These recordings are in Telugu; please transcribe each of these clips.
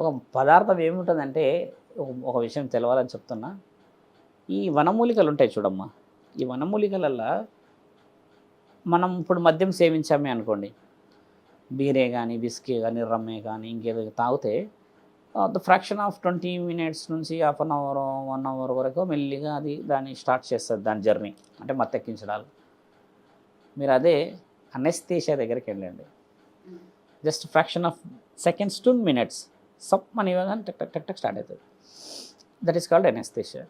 ఒక పదార్థం ఏముంటుందంటే ఒక విషయం తెలవాలని చెప్తున్నా. ఈ వనమూలికలు ఉంటాయి చూడమ్మా. ఈ వనమూలికలల్లో మనం ఇప్పుడు మద్యం సేవించామే అనుకోండి. బీరే కానీ బిస్కీ కానీ రమ్మే కానీ ఇంకేదో తాగితే the fraction of twenty minutes నుంచి half an hour one hour వరకు మెల్లిగా అది దాన్ని స్టార్ట్ చేస్తుంది దాని జర్నీ. అంటే మత్తెక్కించడాలు మీరు అదే అనెస్థేషియా దగ్గరికి వెళ్ళండి. Just fraction of seconds to minutes సప్ అని ఇవ్వగానే టక్ టక్ టక్ టక్ స్టార్ట్ అవుతుంది. That is called anaesthesia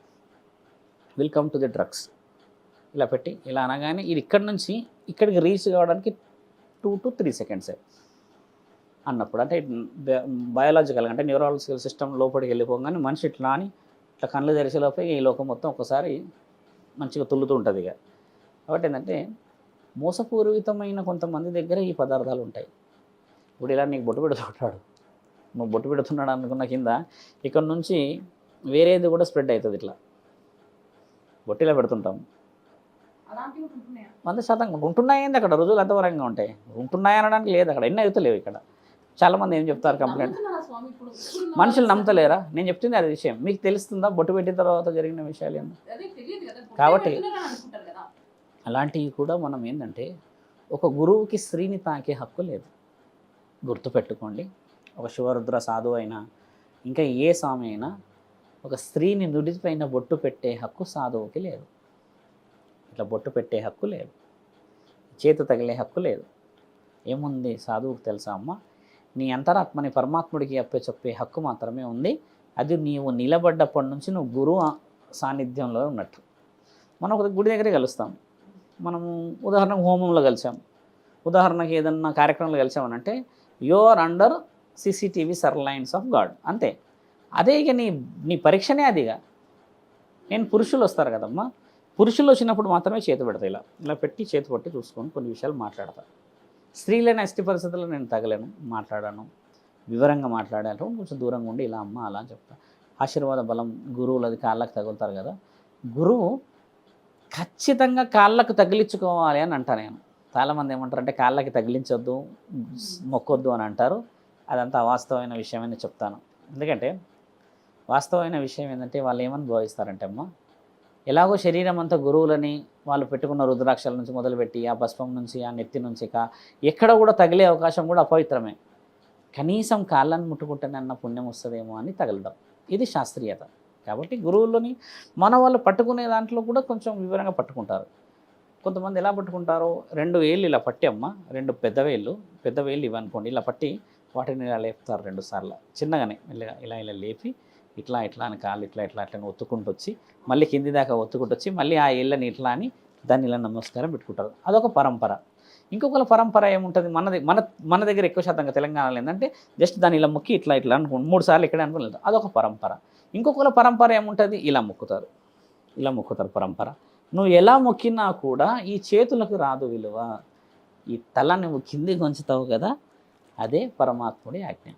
will come to the drugs ఇలా పెట్టి ఇలా అనగానే ఇది ఇక్కడ నుంచి ఇక్కడికి రీచ్ కావడానికి టూ టు త్రీ సెకండ్సే అన్నప్పుడు అంటే బయాలజికల్ అంటే న్యూరాలజికల్ సిస్టమ్ లోపలికి వెళ్ళిపోగానే మనిషి ఇట్లా అని ఇట్లా కళ్ళు తెరిచేలోపే ఈ లోకం మొత్తం ఒకసారి మంచిగా తుల్లుతూ ఉంటుంది ఇక. కాబట్టి ఏంటంటే మోసపూరితమైన కొంతమంది దగ్గర ఈ పదార్థాలు ఉంటాయి. ఇప్పుడు ఇలా నీకు బొట్టు పెడుతుంటాడు బొట్టు పెడుతున్నాడు అనుకున్న కింద ఇక్కడ నుంచి వేరేది కూడా స్ప్రెడ్ అవుతుంది ఇట్లా. బొట్టిలా పెడుతుంటాం. ఉంటున్నాయా? వంద శాతం ఉంటున్నాయింది అక్కడ? రుజువులు ఎంతవరంగా ఉంటాయి. ఉంటున్నాయి అనడానికి లేదు అక్కడ. ఎన్ని అవుతలేవు ఇక్కడ. చాలామంది ఏం చెప్తారు కంప్లైంట్? మనుషులు నమ్మతలేరా? నేను చెప్తుంది అది విషయం. మీకు తెలుస్తుందా? బొట్టు పెట్టిన తర్వాత జరిగిన విషయాలు ఏంది? పుట్టే కాబట్టి- అలాంటివి కూడా మనం ఏంటంటే ఒక గురువుకి స్త్రీని తాకే హక్కు లేదు. గుర్తుపెట్టుకోండి. ఒక శివరుద్ర సాధువు అయినా ఇంకా ఏ స్వామి అయినా ఒక స్త్రీని నుడిపైన బొట్టు పెట్టే హక్కు సాధువుకి లేదు. ఇట్లా బొట్టు పెట్టే హక్కు లేదు. చేతు తగిలే హక్కు లేదు. ఏముంది సాధువుకు తెలుసా అమ్మ? నీ అంతరాత్మని పరమాత్ముడికి అప్పే చెప్పే హక్కు మాత్రమే ఉంది. అది నీవు నిలబడ్డప్పటి నుంచి నువ్వు గురువు సాన్నిధ్యంలో ఉన్నట్టు. మనం ఒక గుడి దగ్గరే కలుస్తాం. మనము ఉదాహరణకు హోమంలో కలిసాం. ఉదాహరణకి ఏదన్నా కార్యక్రమంలో కలిసామనంటే you are under CCTV surveillance of God. అంతే. అదే ఇక నీ నీ పరీక్షనే అదిగా నేను పురుషులు వస్తారు కదమ్మా. పురుషులు వచ్చినప్పుడు మాత్రమే చేతి పెడతా ఇలా. ఇలా పెట్టి చేతి పట్టి చూసుకొని కొన్ని విషయాలు మాట్లాడతా. స్త్రీలైన అస్థి పరిస్థితుల్లో నేను తగలేను. మాట్లాడాను. వివరంగా మాట్లాడాను కొంచెం దూరంగా ఉండి ఇలా అమ్మ అలా అని చెప్తా. ఆశీర్వాద బలం గురువులు అది తగులుతారు కదా. గురువు ఖచ్చితంగా కాళ్ళకు తగిలించుకోవాలి అని అంటా నేను. చాలామంది ఏమంటారు అంటే కాళ్ళకి తగిలించొద్దు మొక్కొద్దు అని అంటారు. అదంతా అవాస్తవమైన విషయమని చెప్తాను. ఎందుకంటే వాస్తవమైన విషయం ఏంటంటే వాళ్ళు ఏమని భావిస్తారంటే అమ్మ ఎలాగో శరీరం అంతా గురువులని వాళ్ళు పెట్టుకున్న రుద్రాక్షల నుంచి మొదలుపెట్టి ఆ భస్మం నుంచి ఆ నెత్తి నుంచి కా ఎక్కడ కూడా తగిలే అవకాశం కూడా అపవిత్రమే. కనీసం కాళ్ళని ముట్టుకుంటేనన్న పుణ్యం వస్తుందేమో అని తగలడం. ఇది శాస్త్రీయత. కాబట్టి గురువులని మన వాళ్ళు పట్టుకునే దాంట్లో కూడా కొంచెం వివరంగా పట్టుకుంటారు. కొంతమంది ఎలా పట్టుకుంటారో రెండు వేళ్ళు ఇలా పట్టి అమ్మ రెండు పెద్ద వేళ్ళు పెద్ద వేళ్ళు ఇవనుకోండి ఇలా పట్టి వాటిని ఇలా లేపుతారు రెండు సార్లు. చిన్నగానే మెల్లగా ఇలా ఇలా లేపి ఇట్లా ఇట్లా అని కాళ్ళు ఇట్లా ఇట్లా ఇట్లా అని ఒత్తుకుంటూ వచ్చి మళ్ళీ కింది దాకా ఒత్తుకుంటూ వచ్చి మళ్ళీ ఆ ఇళ్ళని ఇట్లా అని దాన్ని ఇలా నమస్కారం పెట్టుకుంటారు. అదొక పరంపర. ఇంకొకళ్ళ పరంపర ఏముంటుంది? మనది మన మన దగ్గర ఎక్కువ శాతంగా తెలంగాణలో ఏంటంటే జస్ట్ దాన్ని ఇలా మొక్కి ఇట్లా ఇట్లా అనుకో మూడు సార్లు ఇక్కడ అనుకోలేదు అదొక పరంపర. ఇంకొకళ్ళ పరంపర ఏముంటుంది? ఇలా మొక్కుతారు. ఇలా మొక్కుతారు పరంపర. నువ్వు ఎలా మొక్కినా కూడా ఈ చేతులకు రాదు విలువ. ఈ తలని నువ్వు కిందికి ఉంచుతావు కదా అదే పరమాత్ముడి ఆజ్ఞ.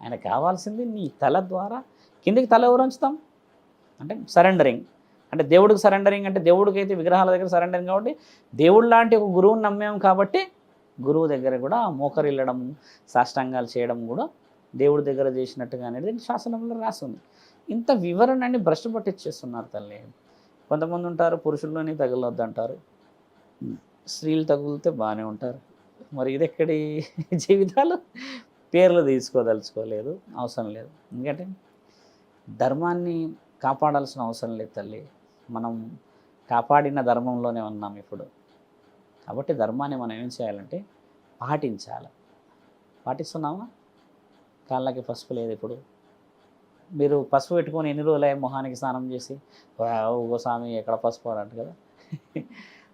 ఆయన కావాల్సింది నీ తల ద్వారా కిందికి తల ఎవరు ఉంచుతాం? అంటే సరెండరింగ్. అంటే దేవుడికి సరెండరింగ్ అంటే దేవుడికి అయితే విగ్రహాల దగ్గర సరెండరింగ్ కాబట్టి దేవుడు లాంటి ఒక గురువుని నమ్మాము కాబట్టి గురువు దగ్గర కూడా మోకరిల్లడం సాష్టాంగాలు చేయడం కూడా దేవుడి దగ్గర చేసినట్టుగా అనేది శాసనంలో రాస్తుంది ఇంత వివరణని భ్రష్టు పట్టించేస్తున్నారు తల్లి. కొంతమంది ఉంటారు పురుషుల్లోనే తగలొద్దంటారు. స్త్రీలు తగులితే బాగానే ఉంటారు. మరి ఇది ఎక్కడి జీవితాలు? పేర్లు తీసుకోదలుచుకోలేదు. అవసరం లేదు. ఎందుకంటే ధర్మాన్ని కాపాడాల్సిన అవసరం లేదు తల్లి. మనం కాపాడిన ధర్మంలోనే ఉన్నాం ఇప్పుడు. కాబట్టి ధర్మాన్ని మనం ఏం చేయాలంటే పాటించాలి. పాటిస్తున్నామా కాళ్ళకి పసుపు లేదు ఇప్పుడు. మీరు పసుపు పెట్టుకొని ఎన్ని రోజులు మొహానికి స్నానం చేసి ఓ స్వామి ఎక్కడ పసుపు అంట కదా.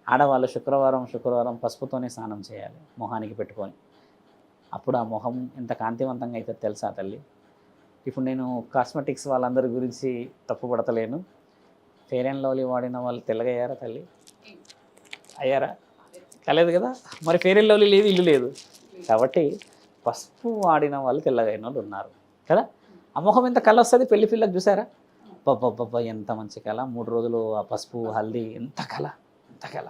ఆడవాళ్ళు శుక్రవారం శుక్రవారం పసుపుతోనే స్నానం చేయాలి మొహానికి పెట్టుకొని. అప్పుడు ఆ మొహం ఎంత కాంతివంతంగా అయితే తెలుసా తల్లి? ఇప్పుడు నేను కాస్మెటిక్స్ వాళ్ళందరి గురించి తప్పుపడతలేను ఫెయిర్ అండ్ లవ్లీ వాడిన వాళ్ళు తెల్లగయ్యారా తల్లి? అయ్యారా? కాలేదు కదా? మరి ఫెయిర్ అండ్ లవ్లీ లేదు ఇల్లు లేదు. కాబట్టి పసుపు వాడిన వాళ్ళు తెల్లగైన వాళ్ళు ఉన్నారు కదా? ఆ మొహం ఎంత కళ వస్తుంది? పెళ్ళి పిల్లకి చూసారా? పబ్బబ్బబ్బ ఎంత మంచి కళ. మూడు రోజులు ఆ పసుపు హల్దీ ఎంత కళ. ఎంత కళ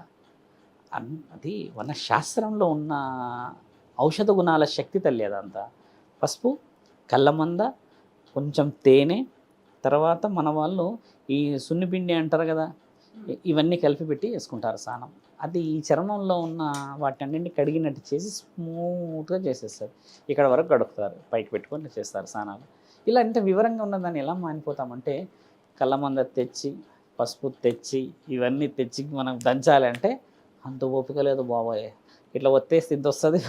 అన్- అది మన శాస్త్రంలో ఉన్న ఔషధ గుణాల శక్తి తల్లి అదంతా. పసుపు కళ్ళమంద కొంచెం తేనె తర్వాత మన వాళ్ళు ఈ సున్నిపిండి అంటారు కదా ఇవన్నీ కలిపి పెట్టి వేసుకుంటారు స్నానం అది ఈ చర్మంలో ఉన్న వాటన్నింటిని కడిగినట్టు చేసి స్మూత్గా చేసేస్తారు. ఇక్కడ వరకు గడుపుతారు పైకి పెట్టుకొని చేస్తారు స్నానాలు ఇలా ఇంత వివరంగా ఉన్నదాన్ని ఎలా మానిపోతామంటే కళ్ళమంద తెచ్చి పసుపు తెచ్చి ఇవన్నీ తెచ్చి మనం దంచాలంటే అంత ఓపిక లేదు బాబోయ్. ఇట్లా ఒత్తేస్తే ఇంత వస్తుంది?